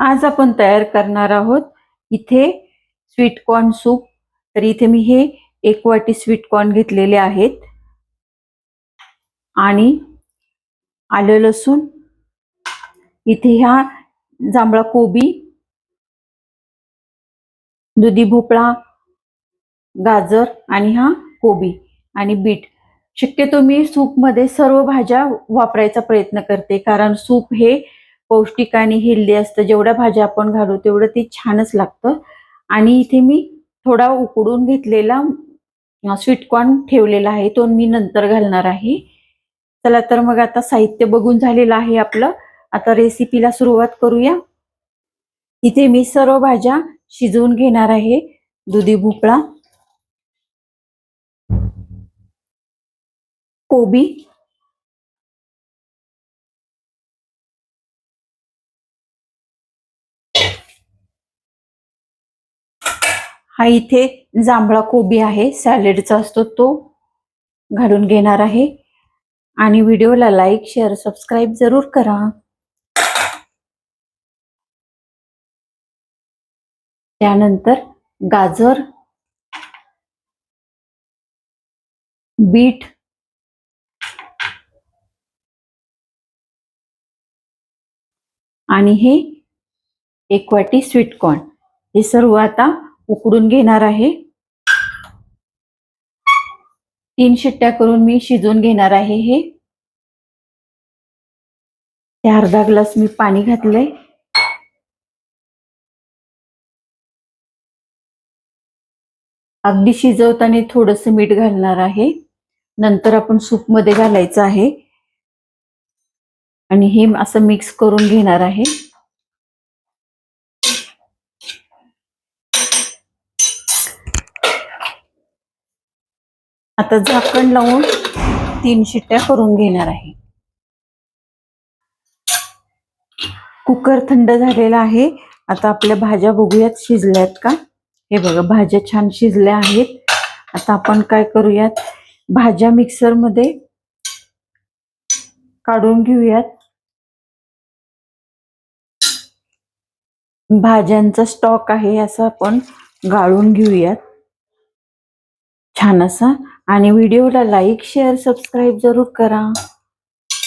आज आपण तयार करणार आहोत इथे स्वीट कॉर्न सूप. तर इथे मी हे एक वाटी स्वीट कॉर्न घेतलेले आहेत. आणि आलं लसूण. इथे ह्या जांभळा कोबी दुधी भोपळा गाजर आणि हा कोबी आणि बीट. शक्यतो मी सूपमध्ये सर्व भाज्या वापरायचा प्रयत्न करते कारण सूप हे पौष्टिक आणि हेल्दी असतं. जेवढ्या भाज्या आपण घालू तेवढं ते छानच लागतं. आणि इथे मी थोडा उकडून घेतलेला स्वीटकॉर्न ठेवलेला आहे. तो मी नंतर घालणार आहे. चला तर मग आता साहित्य बघून झालेलं आहे आपलं. आता रेसिपीला सुरुवात करूया. इथे मी सर्व भाज्या शिजवून घेणार आहे. दुधी भोपळा कोबी हा इथे जांभळा कोबी आहे सॅलेडचा असतो तो घालून घेणार आहे. आणि व्हिडिओला लाईक शेअर सबस्क्राईब जरूर करा. त्यानंतर गाजर बीट आणि हे एक वाटी स्वीटकॉर्न हे सर्व आता उकडून घेणार आहे. तीन शिट्ट्या करून मी शिजवून घेणार आहे हे. ते अर्धा ग्लास मी पाणी घातलंय. अगदी शिजवताना थोडस मीठ घालणार आहे. नंतर आपण सूपमध्ये घालायचं आहे. आणि हे असं मिक्स करून घेणार आहे. आता झाकण लावून तीन शिट्ट्या करून घेणार आहे. कुकर थंड झालेला आहे. आता आपल्या भाज्या बघूयात शिजल्यात का? हे बघा भाज्या छान शिजल्या आहेत. आता आपण काय करूयात? भाज्या मिक्सरमध्ये काढून घेऊयात. भाज्यांचा स्टॉक आहे असं आपण गाळून घेऊयात. छान असा. आणि व्हिडिओला लाईक शेअर सबस्क्राईब जरूर करा.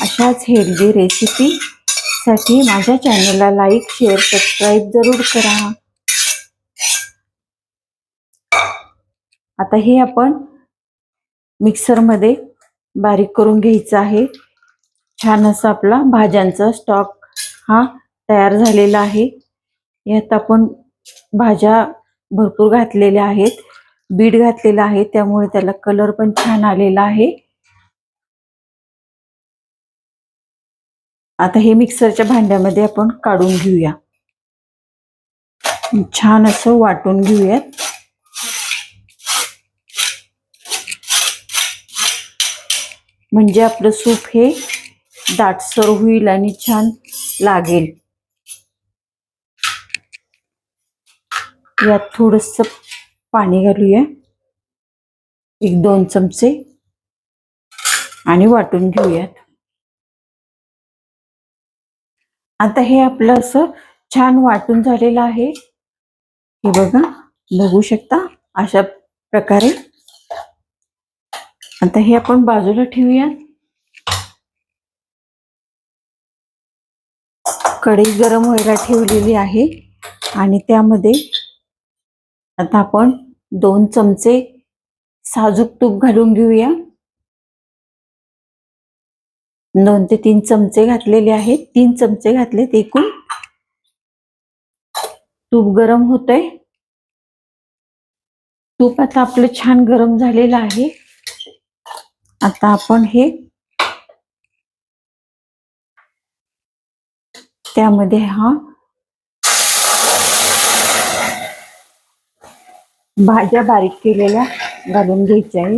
अशाच हेल्दी रेसिपीसाठी माझ्या चॅनलला लाईक शेअर सबस्क्राईब जरूर करा. आता हे आपण मिक्सरमध्ये बारीक करून घ्यायचं आहे. छान असा आपला भाज्यांचा स्टॉक हा तयार झालेला आहे. यात आपण भाज्या भरपूर घातलेल्या आहेत. बीट घातलेला आहे त्यामुळे त्याला कलर पण छान आलेला आहे. आता हे मिक्सरच्या भांड्यामध्ये आपण काढून घेऊया. छान असं वाटून घेऊयात. म्हणजे आपलं सूप हे दाटसर होईल आणि छान लागेल. यात थोडस पाणी घालूया. एक दोन चमचे. आणि वाटून घेऊयात. आता हे आपलं असं छान वाटून झालेलं आहे. हे बघा बघू शकता अशा प्रकारे. आता हे आपण बाजूला ठेवूया. कढई गरम व्हायला ठेवलेली आहे. आणि त्यामध्ये आता आपण दोन चमचे साजूक तूप घालून घेऊया. दोन ते तीन चमचे घातलेले आहेत. तीन चमचे घातलेत एकूण. तूप गरम होतंय. तूप आता आपलं छान गरम झालेलं आहे. आता आपण हे त्यामध्ये हा भाज्या बारीक केलेल्या घालून घ्यायच्या आहे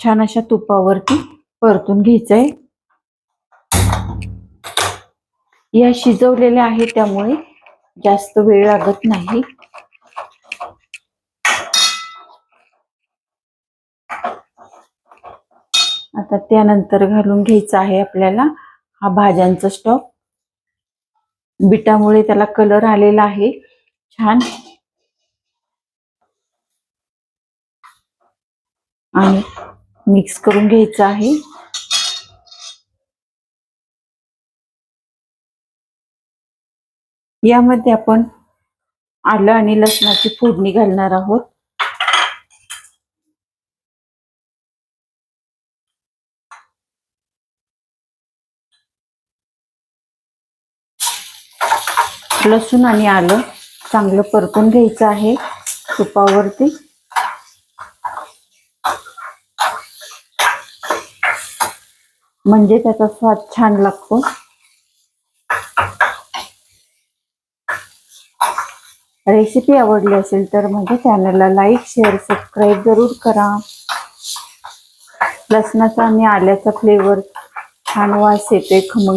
छान अशा तुपावरती परतून घ्यायचंय या शिजवलेल्या आहे त्यामुळे जास्त वेळ लागत नाही. आता त्यानंतर घालून घ्यायचा आहे आपल्याला हा भाज्यांचा स्टॉक. बिटामुळे त्याला कलर आलेला आहे. छान. आणि मिक्स करून घ्यायचं आहे. यामध्ये आपण आलं आणि लसणाची फोडणी घालणार आहोत. लसूण आणि आलं चांगलं परतून घ्यायचं आहे तुपावरती. म्हणजे त्याचा स्वाद छान लागतो. रेसिपी आवडली असेल तर माझ्या चॅनलला लाईक शेअर सबस्क्राईब जरूर करा. लसणाचा आणि आल्याचा फ्लेवर छान वास येते खमंग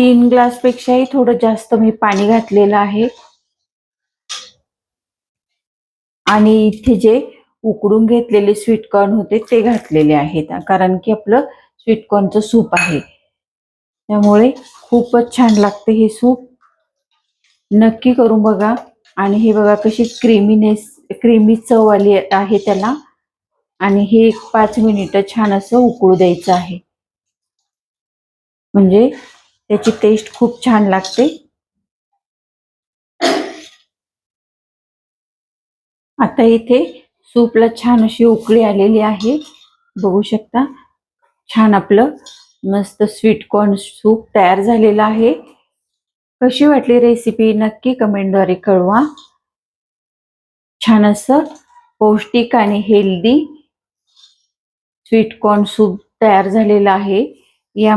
तीन ग्लासपेक्षाही थोडं जास्त मी पाणी घातलेलं आहे. आणि इथे जे उकडून घेतलेले स्वीटकॉर्न होते ते घातलेले आहेत. कारण की आपलं स्वीटकॉर्नचं सूप आहे. त्यामुळे खूपच छान लागते हे सूप नक्की करून बघा. आणि हे बघा कशी क्रीमीनेस क्रीमी चव आली आहे त्याला. आणि हे एक पाच मिनिटं छान असं उकळू द्यायचं आहे. म्हणजे त्याची टेस्ट खूप छान लागते. आता इथे सूपला छान अशी उकळी आलेली आहे. बघू शकता छान आपलं मस्त स्वीटकॉर्न सूप तयार झालेलं आहे. कशी वाटली रेसिपी नक्की कमेंटद्वारे कळवा. छान असं पौष्टिक आणि हेल्दी स्वीटकॉर्न सूप तयार झालेलं आहे. या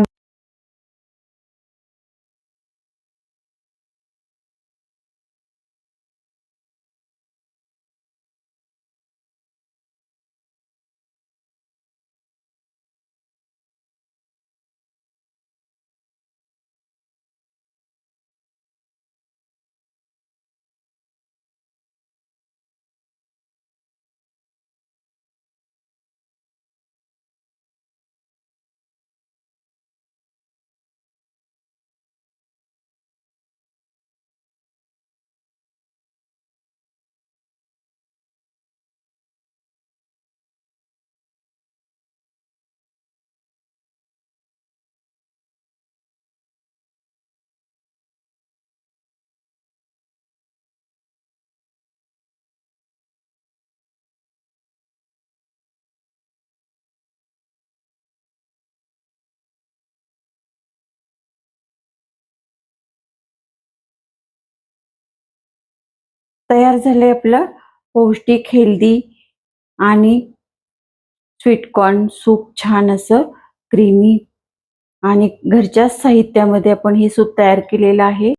तयार झाले आपलं पौष्टिक हेल्दी आणि स्वीटकॉर्न सूप छान असं क्रीमी आणि घरच्याच साहित्यामध्ये आपण हे सूप तयार केलेलं आहे.